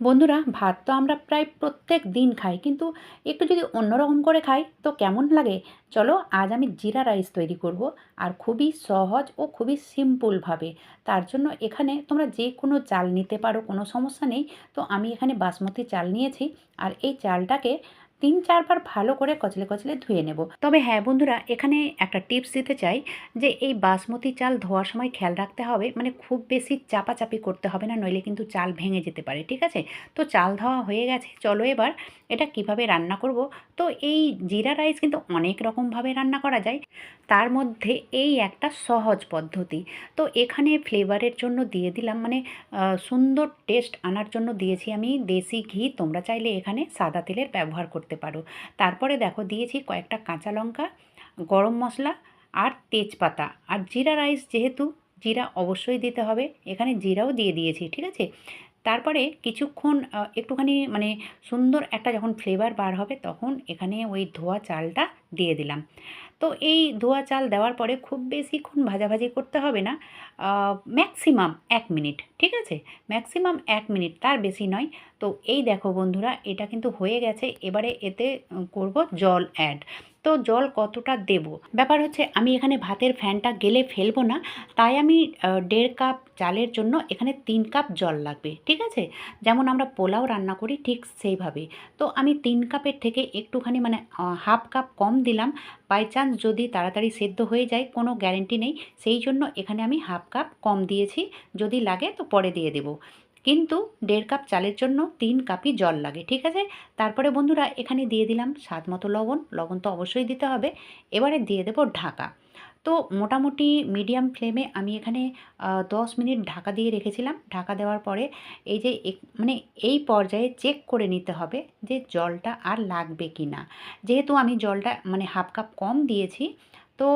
বন্ধুরা, ভাত তো আমরা প্রায় প্রত্যেক দিন খাই, কিন্তু একটু যদি অন্যরকম করে খাই তো কেমন লাগে? চলো, আজ আমি জিরা রাইস তৈরি করব, আর খুবই সহজ ও খুবই সিম্পলভাবে তার জন্য এখানে তোমরা যে কোনো চাল নিতে পারো, কোনো সমস্যা নেই। তো আমি এখানে বাসমতি চাল নিয়েছি, আর এই চালটাকে তিন, চারবার ভালো করে কচলে কচলে ধুয়ে নেব। তবে হ্যাঁ বন্ধুরা, এখানে একটা টিপস দিতে চাই যে এই বাসমতি চাল ধোয়ার সময় খেয়াল রাখতে হবে। মানে খুব বেশি চাপাচাপি করতে হবে না, নইলে কিন্তু চাল ভেঙে যেতে পারে, ঠিক আছে? তো চাল ধোয়া হয়ে গেছে, চলো এবার এটা কীভাবে রান্না করব? তো এই জিরা রাইস কিন্তু অনেক রকমভাবে রান্না করা যায়। তার মধ্যে এই একটা সহজ পদ্ধতি। তো এখানে ফ্লেভারের জন্য দিয়ে দিলাম মানে সুন্দর টেস্ট আনার জন্য দিয়েছি আমি দেশি ঘি। তোমরা চাইলে এখানে সাদা তেলের ব্যবহার করতে পারো। তারপরে দেখো দিয়েছি কয়েকটা কাঁচা লঙ্কা, গরম মশলা আর তেজপাতা। আর জিরা রাইস যেহেতু, জিরা অবশ্যই দিতে হবে। এখানে জিরাও দিয়ে দিয়েছি, ঠিক আছে? তারপরে কিছুক্ষণ একটুখানি মানে সুন্দর একটা যখন ফ্লেভার বার হবে, তখন এখানে ওই ধোয়া চালটা দিয়ে দিলাম। তো এই ধোয়া চাল দেওয়ার পরে খুব বেশিক্ষণ ভাজাভাজি করতে হবে না ম্যাক্সিমাম এক মিনিট, ঠিক আছে? ম্যাক্সিমাম এক মিনিট, তার বেশি নয়। তো এই দেখো বন্ধুরা, এটা কিন্তু হয়ে গেছে। এবারে এতে করব জল অ্যাড তো জল কতটা দেব? ব্যাপার হচ্ছে আমি এখানে ভাতের ফ্যানটা গেলে ফেলব না, তাই আমি দেড় কাপ চালের জন্য এখানে তিন কাপ জল লাগবে, ঠিক আছে? যেমন আমরা পোলাও রান্না করি ঠিক সেইভাবে। তো আমি তিন কাপের থেকে একটুখানি মানে হাফ কাপ কম দিলাম, বাই চান্স যদি তাড়াতাড়ি সেদ্ধ হয়ে যায় কোনো গ্যারেন্টি নেই, সেই জন্য এখানে আমি হাফ কাপ কম দিয়েছি, যদি লাগে তো পরে দিয়ে দেবো। কিন্তু দেড় কাপ চালের জন্য তিন কাপই জল লাগে, ঠিক আছে? তারপরে বন্ধুরা, এখানে দিয়ে দিলাম স্বাদ মতো লবণ। লবণ তো অবশ্যই দিতে হবে। এবারে দিয়ে দেবো ঢাকা। তো মোটামুটি মিডিয়াম ফ্লেমে আমি এখানে দশ মিনিট ঢাকা দিয়ে রেখেছিলাম। ঢাকা দেওয়ার পরে এই যে মানে এই পর্যায়ে চেক করে নিতে হবে যে জলটা আর লাগবে কি না যেহেতু আমি জলটা মানে হাফ কাপ কম দিয়েছি তো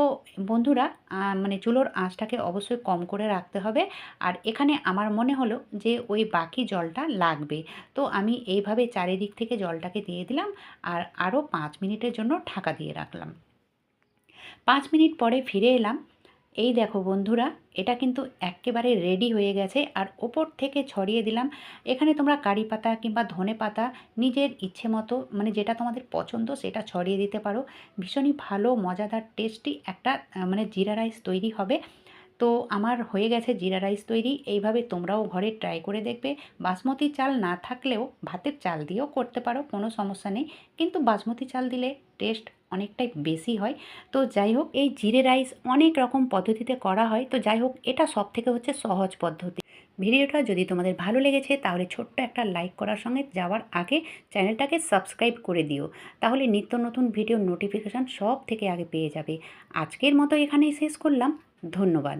বন্ধুরা মানে চুলোর আঁচটাকে অবশ্যই কম করে রাখতে হবে। আর এখানে আমার মনে হলো যে, ওই বাকি জলটা লাগবে। তো আমি এইভাবে চারিদিক থেকে জলটাকে দিয়ে দিলাম আর আরও পাঁচ মিনিটের জন্য ঢাকা দিয়ে রাখলাম। পাঁচ মিনিট পরে ফিরে এলাম। এই দেখো বন্ধুরা, এটা কিন্তু একেবারে রেডি হয়ে গেছে। আর ওপর থেকে ছড়িয়ে দিলাম, এখানে তোমরা কারি পাতা কিংবা ধনে পাতা নিজের ইচ্ছে মতো মানে যেটা তোমাদের পছন্দ সেটা ছড়িয়ে দিতে পারো। ভীষণই ভালো, মজাদার টেস্টি একটা মানে জিরা রাইস তৈরি হবে। তো আমার হয়ে গেছে জিরা রাইস তৈরি। এইভাবে তোমরাও ঘরে ট্রাই করে দেখবে। বাসমতি চাল না থাকলেও ভাতের চাল দিয়েও করতে পারো, কোনো সমস্যা নেই। কিন্তু বাসমতি চাল দিলে টেস্ট অনেকটাই বেশি হয়। তো যাই হোক, এই জিরে রাইস অনেক রকম পদ্ধতিতে করা হয়। তো যাই হোক, এটা সব থেকে হচ্ছে সহজ পদ্ধতি। ভিডিওটা যদি তোমাদের ভালো লেগেছে, তাহলে ছোট্ট একটা লাইক করার সঙ্গে যাওয়ার আগে চ্যানেলটাকে সাবস্ক্রাইব করে দিও। তাহলে নিত্য নতুন ভিডিও নোটিফিকেশান সব থেকে আগে পেয়ে যাবে। আজকের মতো এখানেই শেষ করলাম। ধন্যবাদ।